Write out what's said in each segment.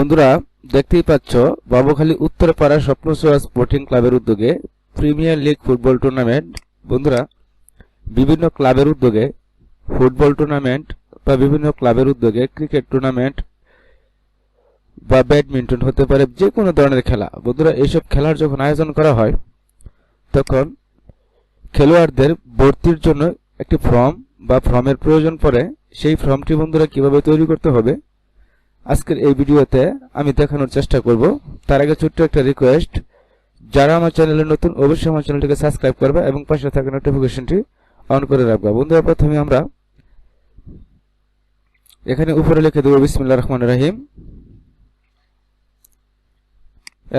বন্ধুরা, দেখতেই পাচ্ছ, বাবুখালী উত্তরপাড়া স্বপ্নসোয়া স্পোর্টিং ক্লাবের উদ্যোগে প্রিমিয়ার লিগ ফুটবল টুর্নামেন্ট, বন্ধুরা, বিভিন্ন ক্লাবের উদ্যোগে ফুটবল টুর্নামেন্ট বা বিভিন্ন ক্লাবের উদ্যোগে ক্রিকেট টুর্নামেন্ট বা ব্যাডমিন্টন হতে পারে, যে কোনো ধরনের খেলা। বন্ধুরা এইসব খেলার যখন আয়োজন করা হয়, তখন খেলোয়াড়দের ভর্তির জন্য একটি ফর্ম বা ফর্মের প্রয়োজন পড়ে। সেই ফর্মটি বন্ধুরা কীভাবে তৈরি করতে হবে আজকের এই ভিডিওতে আমি দেখানোর চেষ্টা করব। তার আগে ছোট্ট একটা রিকোয়েস্ট যারা আমার চ্যানেলে নতুন, অবশ্যই আমার চ্যানেলটিকে সাবস্ক্রাইব করবে এবং পাশে থাকা নোটিফিকেশনটি অন করে রাখবে। বন্ধুরা, প্রথমে আমরা এখানে উপরে লিখে দেবো বিসমিল্লা রহমান রাহিম।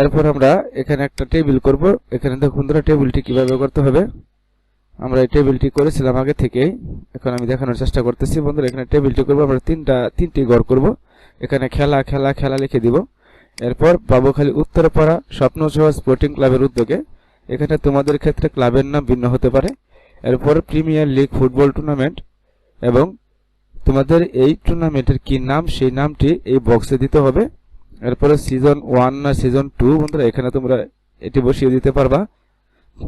এরপর আমরা এখানে একটা টেবিল করব। এখানে দেখো বন্ধুরা টেবিলটি কীভাবে করতে হবে? আমরা এই টেবিলটি করেছিলাম আগে থেকেই। এখন আমি দেখানোর চেষ্টা করতেছি। বন্ধুরা, এখানে টেবিলটি করব। আমরা তিনটা, তিনটি গড় করব। এখানে খেলা খেলা খেলা লিখে দিব। এরপর বাবুখালী উত্তরপাড়া স্বপ্ন সভা স্পোর্টিং ক্লাবের উদ্যোগে। এখানে তোমাদের ক্ষেত্রে ক্লাবের নাম ভিন্ন হতে পারে। এরপর প্রিমিয়ার লিগ ফুটবল টুর্নামেন্ট এবং তোমাদের এই টুর্নামেন্টের কি নাম, সেই নামটি এই বক্সে দিতে হবে। এরপরে সিজন ওয়ান না সিজন টু বন্ধুরা, এখানে তোমরা এটি বসিয়ে দিতে পারবা।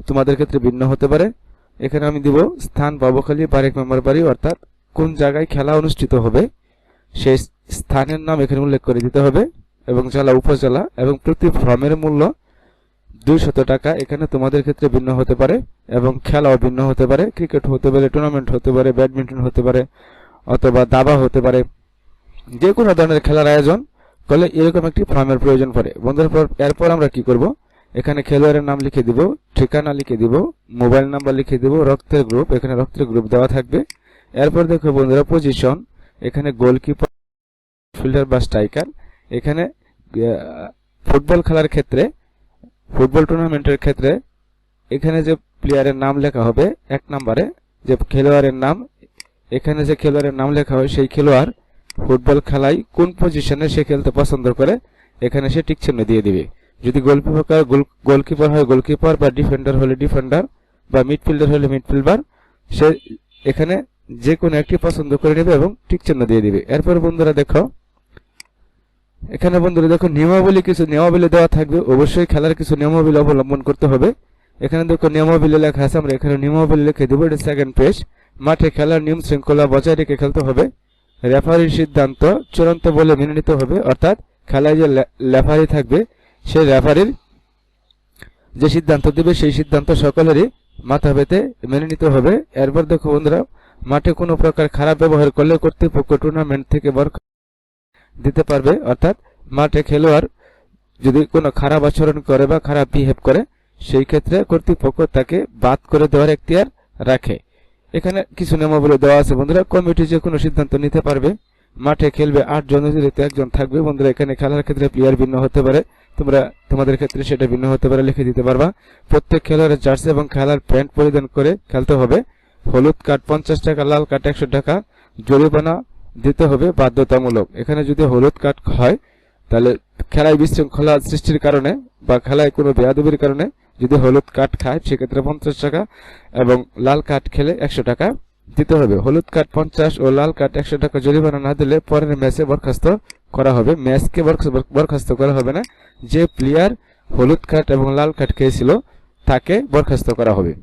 তোমাদের ক্ষেত্রে ভিন্ন হতে পারে। এখানে আমি দিব স্থান বাবুখালী বারেক মেম্বার বাড়ি, অর্থাৎ কোন জায়গায় খেলা অনুষ্ঠিত হবে। সেই স্থানের নাম এখানে উল্লেখ করে দিতে হবে, এবং জেলা, উপজেলা, এবং প্রতি ফর্মের মূল্য দুইশত টাকা। এখানে তোমাদের ক্ষেত্রে ভিন্ন হতে পারে, এবং খেলাও ভিন্ন হতে পারে। ক্রিকেট হতে পারে টুর্নামেন্ট হতে পারে ব্যাডমিন্টন হতে পারে, অথবা দাবা হতে পারে। যে কোনো ধরনের খেলার আয়োজন করলে এরকম একটি ফর্মের প্রয়োজন পড়ে। বন্ধুরা, এরপর আমরা কি করব? এখানে খেলোয়াড়ের নাম লিখে দিব, ঠিকানা লিখে দিব, মোবাইল নাম্বার লিখে দিব, রক্তের গ্রুপ এখানে রক্তের গ্রুপ দেওয়া থাকবে। এরপর দেখো বন্ধুরা পজিশন এখানে গোলকিপার ফিল্ডার বা স্ট্রাইকার এখানে ফুটবল খেলার ক্ষেত্রে ফুটবল টুর্নামেন্টের ক্ষেত্রে, এখানে যে প্লেয়ারের নাম লেখা হবে, এক নম্বরে, যে খেলোয়াড়ের নাম, এখানে যে খেলোয়াড়ের নাম লেখা হয়, সেই খেলোয়াড় ফুটবল খেলায় কোন পজিশনে সে খেলতে পছন্দ করে, এখানে সে টিক চিহ্ন দিয়ে দিবে। যদি গোলকিপার গোলকিপার হয় গোলকিপার বা ডিফেন্ডার হলে ডিফেন্ডার বা মিডফিল্ডার হলে মিডফিল্ডার সে, এখানে যে কোনো একটি পছন্দ করে নেবে এবং টিক চিহ্ন দিয়ে দিবে। এরপর বন্ধুরা দেখো, এখানে বন্ধুরা দেখো, নিয়মাবলী কিছু নিয়মাবলী দেওয়া থাকবে। অবশ্যই খেলার কিছু নিয়মাবলী অবলম্বন করতে হবে। এখানে দেখো, নিয়মাবলী লেখা আছে, আমরা এখানে নিয়মাবলী লিখে দেবো, এটা সেকেন্ড পেজ মাঠে খেলার নিয়ম শৃঙ্খলা বজায় রেখে খেলতে হবে। রেফারির সিদ্ধান্ত চূড়ান্ত বলে মেনে নিতে হবে। অর্থাৎ খেলায় যে রেফারি থাকবে সেই রেফারির যে সিদ্ধান্ত দেবে, সেই সিদ্ধান্ত সকলেরই মাথা পেতে মেনে নিতে হবে। এরপর দেখো বন্ধুরা মাঠে কোনো প্রকার খারাপ ব্যবহার করলে কর্তৃপক্ষ টুর্নামেন্ট থেকে বরখ দিতে পারবে, অর্থাৎ মাঠে খেলোয়াড় যদি কোনো খারাপ আচরণ করে বা খারাপ বিহেভ করে, সেই ক্ষেত্রে কর্তৃপক্ষ তাকে বাদ করে দেওয়ার এখতিয়ার রাখে। এখানে কিছু নিয়মাবলী দেওয়া আছে বন্ধুরা। কমিটি যে কোনো সিদ্ধান্ত নিতে পারবে। মাঠে খেলবে আট জন, অতিরিক্ত একজন থাকবে। বন্ধুরা, এখানে খেলার ক্ষেত্রে প্লেয়ার ভিন্ন হতে পারে। তোমরা, তোমাদের ক্ষেত্রে সেটা ভিন্ন হতে পারে, লিখে দিতে পারবা। প্রত্যেক খেলোয়াড়ের জার্সি এবং খেলার প্যান্ট পরিধান করে খেলতে হবে। হলুদ কার্ড পঞ্চাশ টাকা, লাল কার্ড একশো টাকা, জরিমানা দিতে হবে বাধ্যতামূলক। এখানে যদি হলুদ কার্ড হয়, তাহলে খেলায় বিশৃঙ্খলা সৃষ্টির কারণে বা খেলায় কোনো বেয়াদবির কারণে যদি হলুদ কার্ড খায়, সেক্ষেত্রে পঞ্চাশ টাকা এবং লাল কার্ড খেলে একশো টাকা দিতে হবে। হলুদ কার্ড পঞ্চাশ ও লাল কার্ড একশো টাকা জরিমানা না দিলে পরের ম্যাচে বরখাস্ত করা হবে। ম্যাচকে বরখাস্ত করা হবে না। যে প্লেয়ার হলুদ কার্ড এবং লাল কার্ড খেয়েছিল, তাকে বরখাস্ত করা হবে।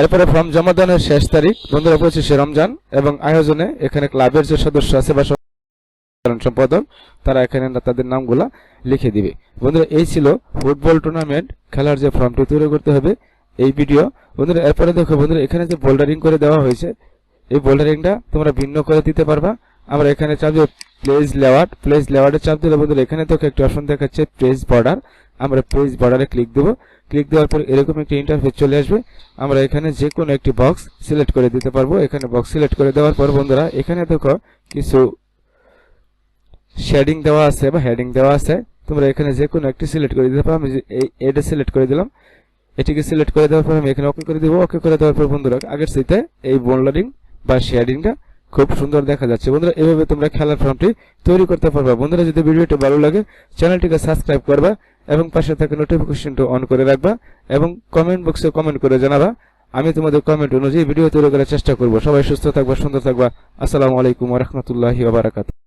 এরপরে ফর্ম জমা দানের শেষ তারিখ, বন্ধুরা পঁচিশে রমজান, এবং আয়োজনে এখানে ক্লাবের যে সদস্য আছে বা সাধারণ সম্পাদক, তারা এখানে তাদের নামগুলা লিখে দিবে। বন্ধুরা, এই ছিল ফুটবল টুর্নামেন্ট খেলার যে ফর্মটি তৈরি করতে হবে, এই ভিডিও বন্ধুরা, এরপরে দেখো, বন্ধুরা, এখানে যে বোল্ডারিং করে দেওয়া হয়েছে, এই বোল্ডারিংটা তোমরা ভিন্ন করে দিতে পারবা। আমরা এখানে চাপ দিব প্লেস লেওয়ার্ড প্লেস লেওয়ার্ডে চাপ দিলে বন্ধুরা, এখানে তোকে একটি অপশন দেখাচ্ছে প্লেস বর্ডার আমরা প্লেস বর্ডারে ক্লিক দেবো। ক্লিক দেওয়ার পর এরকম একটি ইন্টারফেস চলে আসবে। আমরা এখানে যে কোনো একটি বক্স সিলেক্ট করে দিতে পারব। এখানে বক্স সিলেক্ট করে দেওয়ার পর বন্ধুরা, এখানে দেখো কিছু শেডিং দেওয়া আছে বা হেডিং দেওয়া আছে। তোমরা এখানে যে কোনো একটি সিলেক্ট করে দিতে পারো। আমি এটা সিলেক্ট করে দিলাম। এটিকে সিলেক্ট করে দেওয়ার পর আমি এখানে ওকে করে দেবো। ওকে করে দেওয়ার পর বন্ধুরা, আগের সাথে এই বোল্ডারিং বা শেডিংটা খুব সুন্দর দেখা যাচ্ছে। বন্ধুরা, এভাবে তোমরা খেলার ফর্মটি তৈরি করতে পারবা। বন্ধুরা, যদি ভিডিওটি ভালো লাগে চ্যানেলটিকে সাবস্ক্রাইব করবা। এবং পাশে থাকা নোটিফিকেশনটা অন করে রাখবা এবং কমেন্ট বক্সে কমেন্ট করে জানাবা। আমি তোমাদের কমেন্ট অনুযায়ী ভিডিও তৈরি করার চেষ্টা করব। সবাই সুস্থ থাকবা, সুন্দর থাকবা। আসসালামু আলাইকুম ওয়া বারাকাতুহু।